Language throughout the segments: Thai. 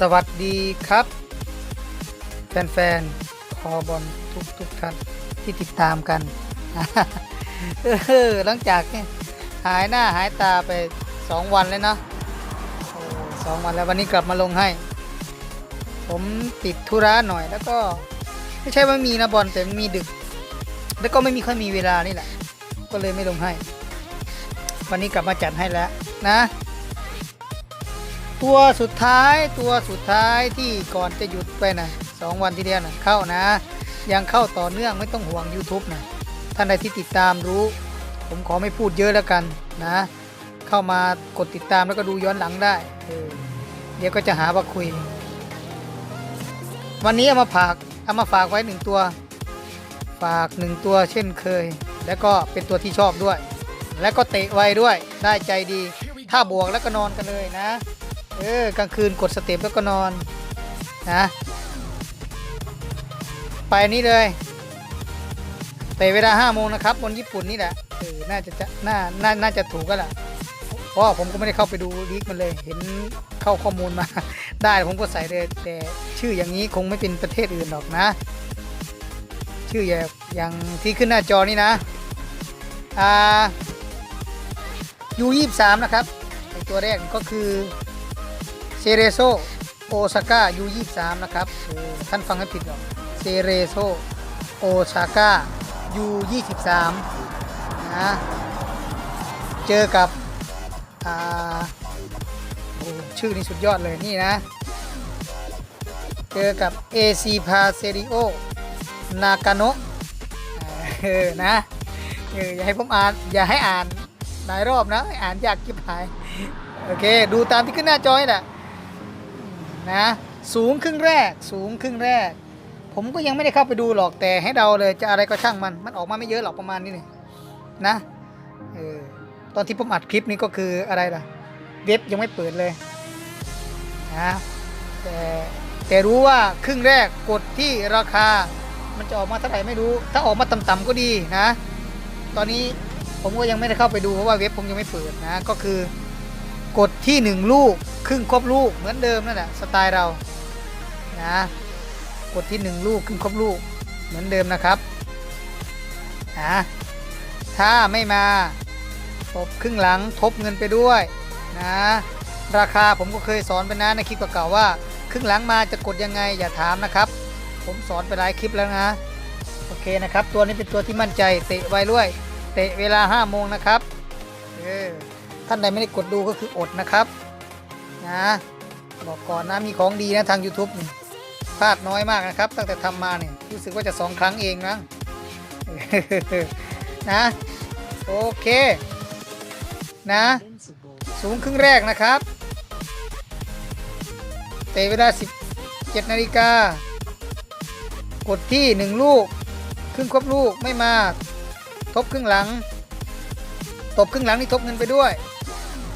สวัสดีครับ แฟนๆคอบอลทุกทุกท่านที่ติดตามกันเออหลังจากนี่หายหน้าหายตาไปสองวันเลยเนาะสองวันแล้ววันนี้กลับมาลงให้ ผมติดธุระหน่อยแล้วก็ไม่ใช่ว่ามีนะบอลแต่มีดึก แล้วก็ไม่มีค่อยมีเวลานี่แหละ ก็เลยไม่ลงให้ วันนี้กลับมาจัดให้แล้วนะ ตัวสุดท้ายตัวสุดท้ายที่ก่อนจะหยุดไปนะสองวันที่เดียวนะเข้านะ ยังเข้าต่อเนื่องไม่ต้องห่วง YouTube นะท่านใดที่ติดตามรู้ ผมขอไม่พูดเยอะแล้วกันนะ เข้ามากดติดตามแล้วก็ดูย้อนหลังได้เออเดี๋ยวก็จะหาว่าคุย วันนี้เอามาฝากเอามาฝากไว้หนึ่งตัว ฝากหนึ่งตัวเช่นเคย แล้วก็เป็นตัวที่ชอบด้วย แล้วก็เตะไวด้วยได้ใจดี ถ้าบวกแล้วก็นอนกันเลยนะ เออกลางคืนกดสเต็ปแล้วก็นอนนะไปนี่เลยเตะเวลาห้าโมงนะครับบนญี่ปุ่นนี่แหละเออน่าจะจะน่าน่าน่าจะถูกก็แหละเพราะผมก็ไม่ได้เข้าไปดูลีกมันเลย เห็นเข้าข้อมูลมา ได้ผมก็ใส่เลยแต่ชื่ออย่างนี้คงไม่เป็นประเทศอื่นหรอกนะ ชื่ออย่างอย่างที่ขึ้นหน้าจอนี่นะอ่ายูยี่สามนะครับตัวแรกก็คือ เซเรโซโอซาก้ายูยี่สามนะครับท่านฟังให้ผิดหรอกเซเรโซโอซาก้ายูยี่สิบสามนะเจอกับอ่าโอ้ชื่อนี่สุดยอดเลยนี่นะ เจอกับ AC p a s e r i o นากาโนะเออนะเอออย่าให้ผมอ่าน อย่าให้อ่านหลายรอบนะ อ่านยากจิบหาย โอเค ดูตามที่ขึ้นหน้าจอนี่แหละ นะ สูงครึ่งแรก สูงครึ่งแรก ผมก็ยังไม่ได้เข้าไปดูหรอกแต่ให้เดาเลยจะอะไรก็ช่างมัน มันออกมาไม่เยอะหรอกประมาณนี้นี่นะเออตอนที่ผมอัดคลิปนี้ก็คืออะไรล่ะ เว็บยังไม่เปิดเลยนะแต่แต่รู้ว่าครึ่งแรกกดที่ราคา มันจะออกมาเท่าไหร่ไม่รู้ ถ้าออกมาต่ำๆก็ดีนะ ตอนนี้ผมก็ยังไม่ได้เข้าไปดูเพราะว่าเว็บผมยังไม่เปิดนะ ก็คือ กดที่ 1 ลูกครึ่งครบลูกเหมือนเดิมนั่นแหละสไตล์เรานะกดที่ 1 ลูกครึ่งครบลูกเหมือนเดิมนะครับนะถ้าไม่มาทบครึ่งหลังทบเงินไปด้วยนะราคาผมก็เคยสอนไปนะในคลิปเก่าๆว่า ครึ่งหลังมาจะกดยังไงอย่าถามนะครับ ผมสอนไปหลายคลิปแล้วนะโอเคนะครับ ตัวนี้เป็นตัวที่มั่นใจเตะไวด้วย เตะเวลา5โมงนะครับเออ ท่านใดไม่ได้กดดูก็คืออดนะครับนะบอกก่อนนะมีของดีนะทาง YouTube นี่พลาดน้อยมากนะครับ ตั้งแต่ทำมาเนี่ยรู้สึกว่าจะสองครั้งเองนะนะโอเคนะ สูงครึ่งแรกนะครับเตะเวลา 17นาฬิกากดที่ 1 ลูก ครึ่งครบลูกไม่มาทบครึ่งหลัง ตบครึ่งหลังนี่ทบเงินไปด้วย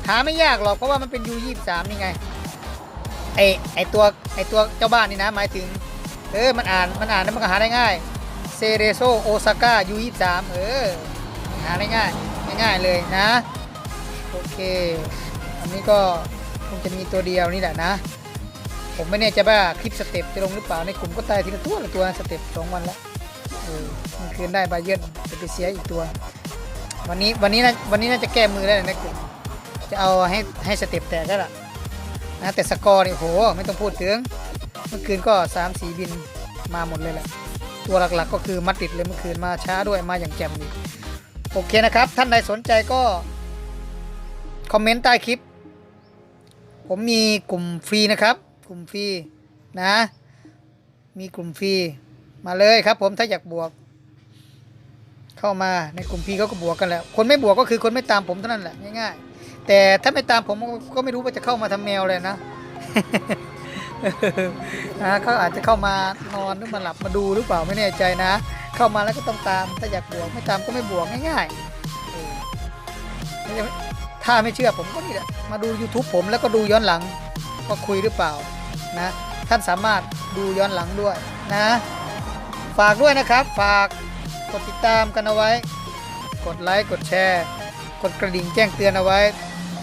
หาไม่ยากหรอกเพราะว่ามันเป็น U23 นี่ไง ไอไอตัวไอตัวเจ้าบ้านนี่นะหมายถึง เออมันอ่านมันอ่านแล้วมันก็หาได้ง่ายเซเรโซโอซาก้า U23 เออหาได้ง่ายง่ายๆเลยนะ โอเค อันนี้ก็คงจะมีตัวเดียวนี่แหละนะ ผมไม่แน่ใจว่าคลิปสเต็ปจะลงหรือเปล่าในกลุ่มก็ตายทีละตัวละตัวสเต็ปสองวันแล้วเออมันคืนได้บาเยิร์จะไปเสียอีกตัว วันนี้วันนี้นะวันนี้น่าจะแก้มือได้ในกลุ่ม จะเอาให้ให้สเต็ปแตกได้ละนะแต่สกอร์นี่โหไม่ต้องพูดถึง เมื่อคืนก็3ามสี่บินมาหมดเลยแหละ ตัวหลักๆก็คือมัดติดเลยเมื่อคืนมาช้าด้วยมาอย่างแจ่มอีโอเคนะครับ ท่านใดสนใจก็ คอมเมนต์ใต้คลิป ผมมีกลุ่มฟรีนะครับ กลุ่มฟรีนะ มีกลุ่มฟรีมาเลยครับ ผมถ้าอยากบวก เข้ามาในกลุ่มฟรีเขาก็บวกกันแหล้วคนไม่บวกก็คือคนไม่ตามผมเท่านั้นแหละง่ายๆ แต่ถ้าไม่ตามผมก็ไม่รู้ว่าจะเข้ามาทำแมวเลยนะนะเขาอาจจะเข้ามานอนหรือมาหลับมาดูหรือเปล่าไม่แน่ใจนะ เข้ามาแล้วก็ต้องตามถ้าอยากบวกไม่ตามก็ไม่บวกง่ายๆถ้าไม่เชื่อผมก็นี่แหละมาดู YouTube ผมแล้วก็ดูย้อนหลังว่าคุยหรือเปล่านะ ท่านสามารถดูย้อนหลังด้วยนะ ฝากด้วยนะครับ ฝากกดติดตามกันเอาไว้ กดไลค์กดแชร์ กดกระดิ่งแจ้งเตือนเอาไว้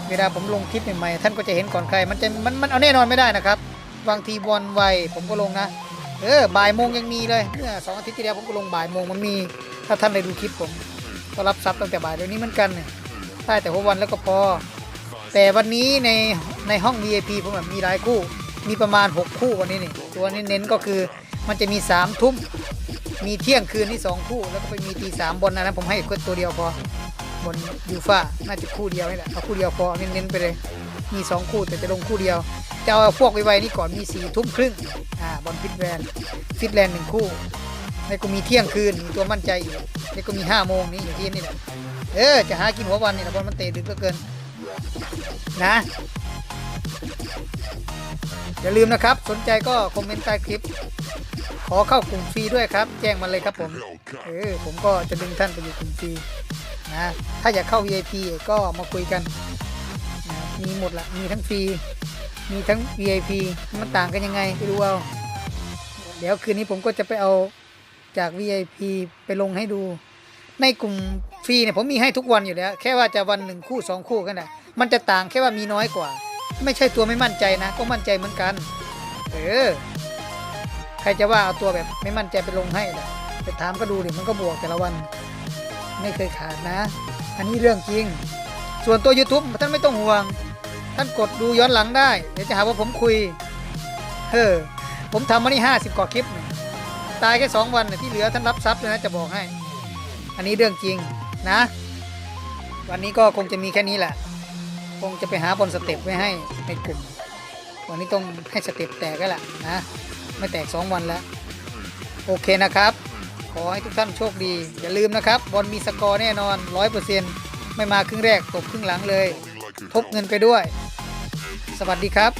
เวลาผมลงคลิปใหม่ๆท่านก็จะเห็นก่อนใคร มันจะมันมันเอาแน่นอนไม่ได้นะครับบางทีบอลไวผมก็ลงนะเออบ่ายโมงยังมีเลยเมื่อสองอาทิตย์ที่แล้วผมก็ลงบ่ายโมงมันมี ถ้าท่านได้ดูคลิปผมก็รับทรัพย์ตั้งแต่บ่ายเดี๋ยวนี้เหมือนกันเนี่ยได้แต่หัววันแล้วก็พอ แต่วันนี้ในในห้อง VIP ผมแบบมีหลายคู่ มีประมาณ 6 คู่วันนี้นี่ตัวนี้เน้นก็คือมันจะมี3ทุ่มมีเที่ยงคืนที่2คู่ แล้วก็ไปมีตีสามบนอันนั้นผมให้แค่ตัวเดียวพอ บนยูฟ่าน่าจะคู่เดียวนี่แหละเอาคู่เดียวพอเน้นๆไปเลย มี 2 คู่แต่จะลงคู่เดียวจะเอาพวกไวๆนี่ก่อนมี4ี่ทุ่มครึ่งอ่าบอลฟิตแลนด์ฟิตแลนด์หนึ่งคู่แล้วก็มีเที่ยงคืนมีตัวมั่นใจอีกแล้วก็มี5้าโมงนี่อยู่ที่นี่แหละเออจะหากินหัววันนี่แหละบอลมันเตะดึกเหลือเกินนะอย่าลืมนะครับ สนใจก็คอมเมนต์ใต้คลิป ขอเข้ากลุ่มฟรีด้วยครับ แจ้งมาเลยครับผม เออ ผมก็จะดึงท่านไปอยู่กลุ่มฟรี นะถ้าอยากเข้า VIP ก็มาคุยกันนะมีหมดละมีทั้งฟรีมีทั้ง VIP มันต่างกันยังไงไปดูเอาเดี๋ยวคืนนี้ผมก็จะไปเอาจาก VIP ไปลงให้ดู ในกลุ่มฟรีเนี่ยผมมีให้ทุกวันอยู่แล้ว แค่ว่าจะวันหนึ่งคู่สองคู่กันนะมันจะต่างแค่ว่ามีน้อยกว่า ไม่ใช่ตัวไม่มั่นใจนะ ก็มั่นใจเหมือนกัน เออ ใครจะว่าเอาตัวแบบไม่มั่นใจไปลงให้ล่ะไปถามก็ดูดิมันก็บวกแต่ละวัน ไม่เคยขาดนะ อันนี้เรื่องจริง ส่วนตัว YouTube ท่านไม่ต้องห่วง ท่านกดดูย้อนหลังได้ เดี๋ยวจะหาว่าผมคุยเฮ้อผมทำมานี่ห้าสิบกว่าคลิป ตายแค่สองวันน่ะที่เหลือท่านรับทรัพย์เลยนะจะบอกให้ อันนี้เรื่องจริงนะ วันนี้ก็คงจะมีแค่นี้แหละ คงจะไปหาบอลสเต็ปไว้ให้ในกลุ่ม วันนี้ต้องให้สเต็ปแตกแล้วแหละนะ ไม่แตก2วันแล้ว โอเคนะครับ อให้ทุกท่านโชคดี อย่าลืมนะครับ บอลมีสกอร์แน่นอน 100%ไม่มาครึ่งแรกตกครึ่งหลังเลย ทบเงินไปด้วย สวัสดีครับ